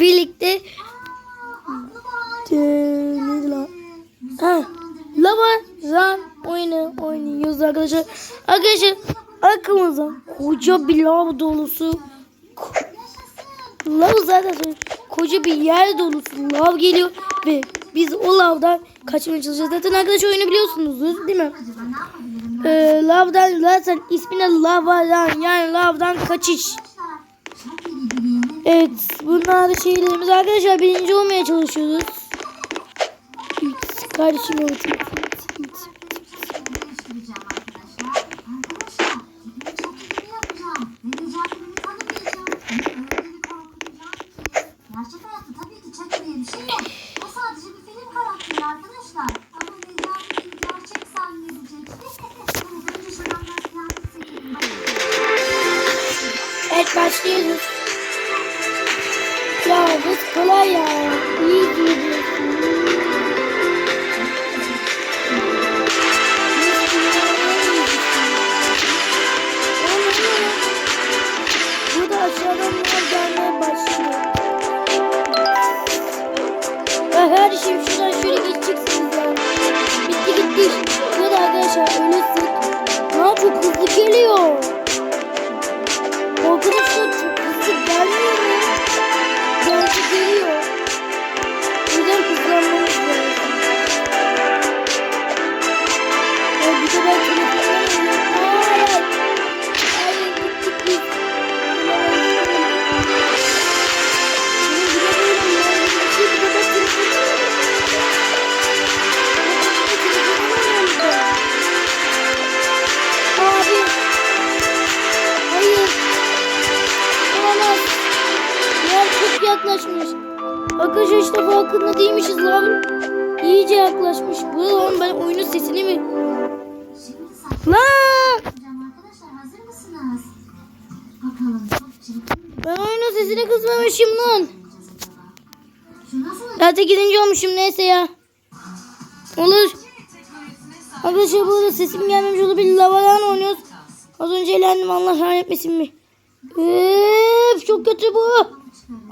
birlikte neydi lan? Ha, lava zan oyunu oynuyoruz arkadaşlar. Arkadaşlar arkamızda koca bir lava dolusu lav zaten koca bir yer dolusu lav geliyor ve biz o lavdan kaçmaya çalışacağız. Zaten arkadaşlar oyunu biliyorsunuz değil mi? Ee, lavdan zaten ismine lavadan yani lavdan kaçış. Evet bunlar da şeylerimiz arkadaşlar birinci olmaya çalışıyoruz. Evet, kardeşim evet. evet, evet, evet. Gerçek hayatta tabii ki Chucky diye bir yok. O sadece bir film karakteri arkadaşlar. Ama Necati beni gerçek zannedecek. Önce şuradan ben kıyafet seçeyim. Evet başlıyoruz. Ya bu kolay ya. İyi gidiyorsun. Farkında değilmişiz lan. İyice yaklaşmış. Bu lan ben oyunun sesini mi? Lan! Ben oyunun sesini kısmamışım lan. Zaten gidince olmuşum neyse ya. Olur. Arkadaşlar burada sesim gelmemiş olabilir. Lavadan oynuyoruz. Az önce eğlendim Allah kahretmesin mi? Üf, çok kötü bu.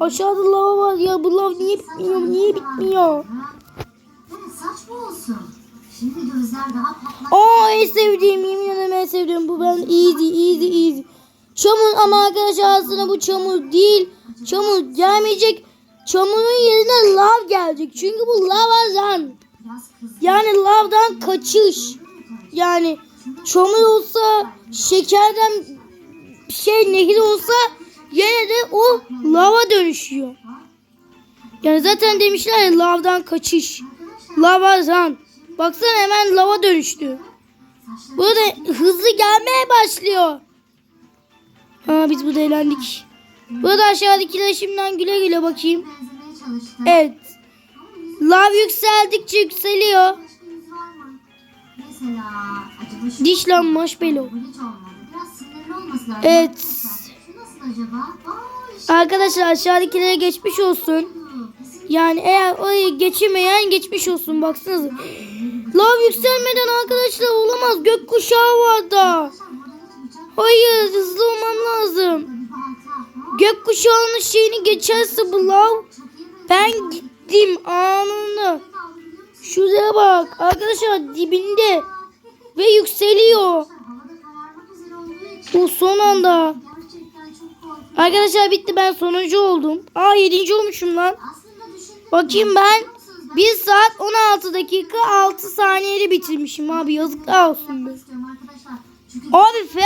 Aşağıda lava var ya. Bu lav niye bitmiyor? Niye bitmiyor? Evet saç bu olsun. Şimdi gözler daha patlak. Aa en sevdiğim yemin ederim en sevdiğim bu ben easy easy easy. Çamur ama arkadaşlar aslında bu çamur değil. Çamur gelmeyecek. Çamurun yerine lav gelecek. Çünkü bu lavadan. Yani lavdan kaçış. Yani çamur olsa şekerden şey nehir olsa yine de o lava dönüşüyor. Yani zaten demişler ya lavdan kaçış. Lavadan. Baksana hemen lava dönüştü. Burada hızlı gelmeye başlıyor. Ha biz burada eğlendik. Burada aşağıdakiler şimdiden güle güle bakayım. Evet. Lav yükseldikçe yükseliyor. Başka yüz var mı? Mesela acaba şu Diş lan marshmallow. bu hiç olmadı. Biraz sinirli olması lazım. Evet. Arkadaşlar aşağıdakilere geçmiş olsun. Yani eğer orayı geçemeyen geçmiş olsun baksanıza. Lav yükselmeden arkadaşlar olamaz. Gökkuşağı var da. Hayır hızlı olmam lazım. Gökkuşağının şeyini geçerse bu lav ben gittim anında. Şuraya bak arkadaşlar dibinde ve yükseliyor. Bu son anda. Arkadaşlar bitti ben sonuncu oldum. Aa yedinci olmuşum lan. Bakayım ben 1 saat 16 dakika 6 saniyede bitirmişim abi yazıklar olsun be. Abi F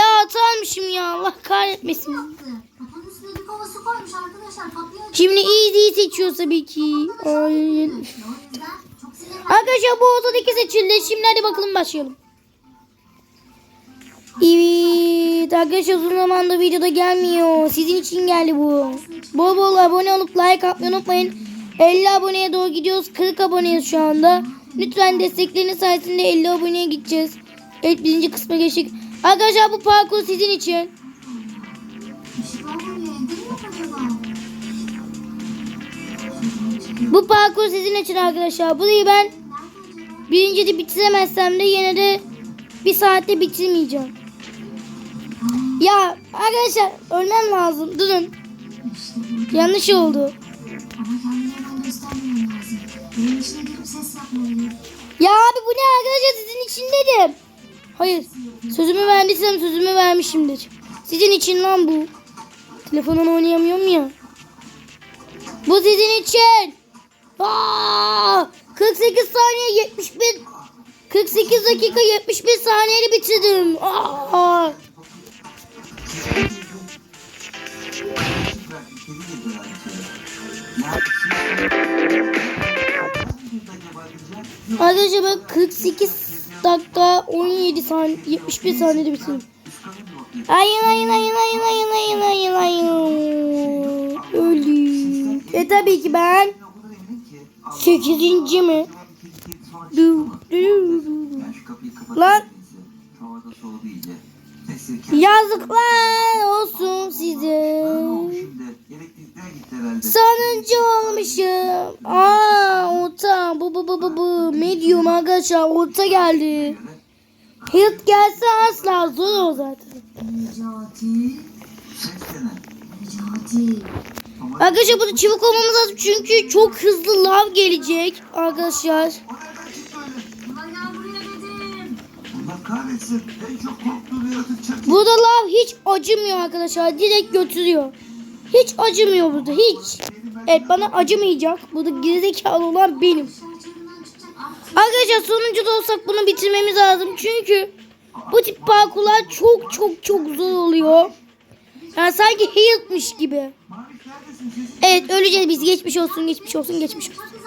almışım ya Allah kahretmesin. Şimdi easy seçiyor tabii ki. Ay. Arkadaşlar bu ortadaki seçildi. Şimdi hadi bakalım başlayalım. Evet arkadaşlar uzun zamandır videoda gelmiyor. Sizin için geldi bu. Bol bol abone olup like atmayı unutmayın. 50 aboneye doğru gidiyoruz. 40 aboneyiz şu anda. Lütfen destekleriniz sayesinde 50 aboneye gideceğiz. Evet birinci kısma geçtik. Arkadaşlar bu parkur sizin için. Bu parkur sizin için arkadaşlar. Burayı ben birinci de bitiremezsem de yine de bir saatte bitirmeyeceğim. Ya arkadaşlar ölmem lazım. Durun. Yanlış oldu. Ya abi bu ne arkadaşlar sizin için dedim. Hayır. Sözümü verdiysem sözümü vermişimdir. Sizin için lan bu. Telefondan oynayamıyorum ya. Bu sizin için. Aa, 48 saniye 71 48 dakika 71 saniyede bitirdim. Aa. Arkadaşlar ben 48 dakika 17 saniye 71 saniyede bitirdim. Ayın ayın ayın ayın ayın ayın ayın ayın. Öldük. E tabii ki ben 8. mi? Du, du, du. Lan. Yazıklar olsun size. Sonuncu olmuşum. Aa orta bu bu bu bu bu. Medium arkadaşlar orta geldi. Hit gelse asla zor o zaten. Necati. Necati. Arkadaşlar burada çabuk olmamız lazım çünkü çok hızlı lav gelecek arkadaşlar. Ulan gel buraya dedim. Allah kahretsin. En çok korktuğum yaratık Chucky. Burada lav hiç acımıyor arkadaşlar. Direkt götürüyor. Hiç acımıyor burada hiç. Evet bana acımayacak. Burada gerizekalı olan benim. Arkadaşlar sonuncu da olsak bunu bitirmemiz lazım. Çünkü bu tip parkurlar çok çok çok zor oluyor. Yani sanki Hill'miş gibi. Evet öleceğiz biz. Geçmiş olsun geçmiş olsun geçmiş olsun.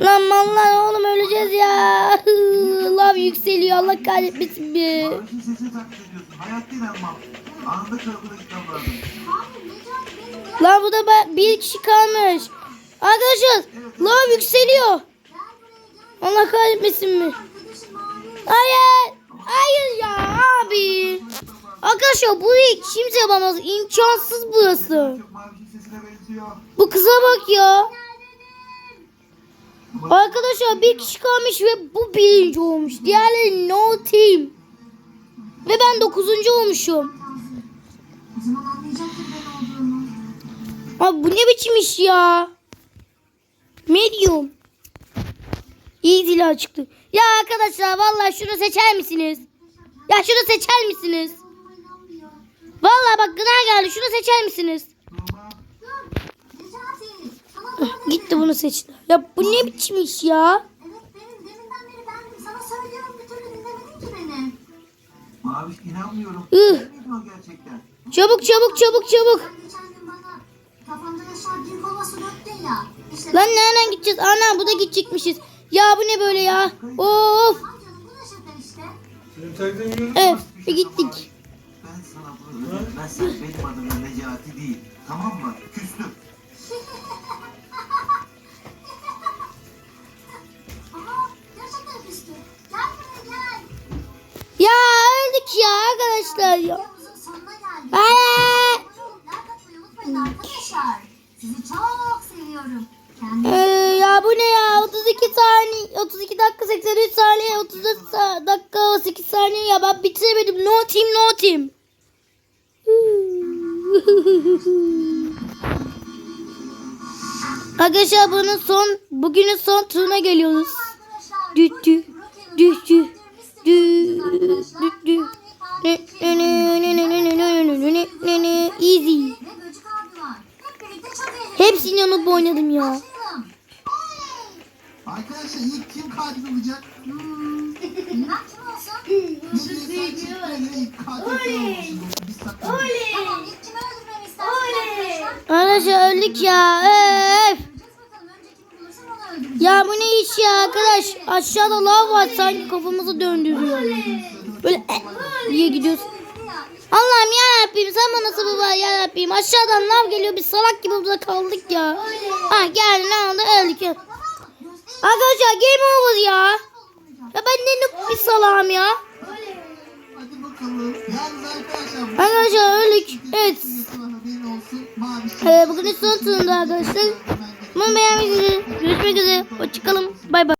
Lan mallar oğlum öleceğiz ya. Lav yükseliyor Allah kahretmesin be. Lan bu da bir kişi kalmış. Arkadaşlar lav yükseliyor. Allah kahretmesin mi? Hayır. Hayır ya abi. Arkadaşlar burayı kimse yapamaz. İmkansız burası. Bu kıza bak ya. Arkadaşlar bir kişi kalmış ve bu birinci olmuş. Diğerleri no team. Ve ben dokuzuncu olmuşum. Abi bu ne biçim iş ya? Medium. İyi dila çıktı. Ya arkadaşlar vallahi şunu seçer misiniz? Ya şunu seçer misiniz? Vallahi bak gına geldi. Şunu seçer misiniz? Tuğba. Dur. Necati. Sana doğru Gitti bunu seçti. Ya bu ne biçim iş ya? Evet benim deminden beri bendim. Sana söylüyorum bir türlü dinlemedin ki beni. Maviş inanmıyorum. Ih. O gerçekten? Çabuk çabuk çabuk çabuk. Sen geçen gün bana kafamda yaşar bir kova su döktün ya. İşte Lan nereden gideceğiz? Ana bu da gidecekmişiz. Ya bu ne böyle ya? Of. Tamam canım bu da şaka işte. Evet bir gittik. Ben sana bunu öğretmezsem benim adım Necati değil. Tamam mı? Küstüm. Çok seviyorum. Ee, Kendinize ya bu ne ya? 32 saniye, 32 dakika 83 saniye, 34 sa- dakika 8 saniye ya ben bitiremedim. No team, no team. Arkadaşlar bunun son, bugünün son turuna geliyoruz. arkadaşlar. Dü dü dü dü dü ya. Arkadaşlar ilk kim katil olacak? Hmm. Bilmem kim olsun. Tamam ilk kimi öldürmemi arkadaşlar? Arkadaşlar öldük ya. Öf. Ya bu ne iş ya arkadaş? Aşağıda lav var sanki kafamızı döndürüyor. Böyle eh diye gidiyoruz. Allah'ım ya Rabbim sen bana sabır ver ya Rabbim. Aşağıdan lav geliyor biz salak gibi burada kaldık ya. Ha geldi ne oldu öldük. Arkadaşlar game over ya. Ya ben ne noob bir salağım ya. Arkadaşlar. öldük. Evet. Ee, bugünün son turunda arkadaşlar. Bunu beğenmişsiniz. Görüşmek üzere. Hoşçakalın. Bay bay.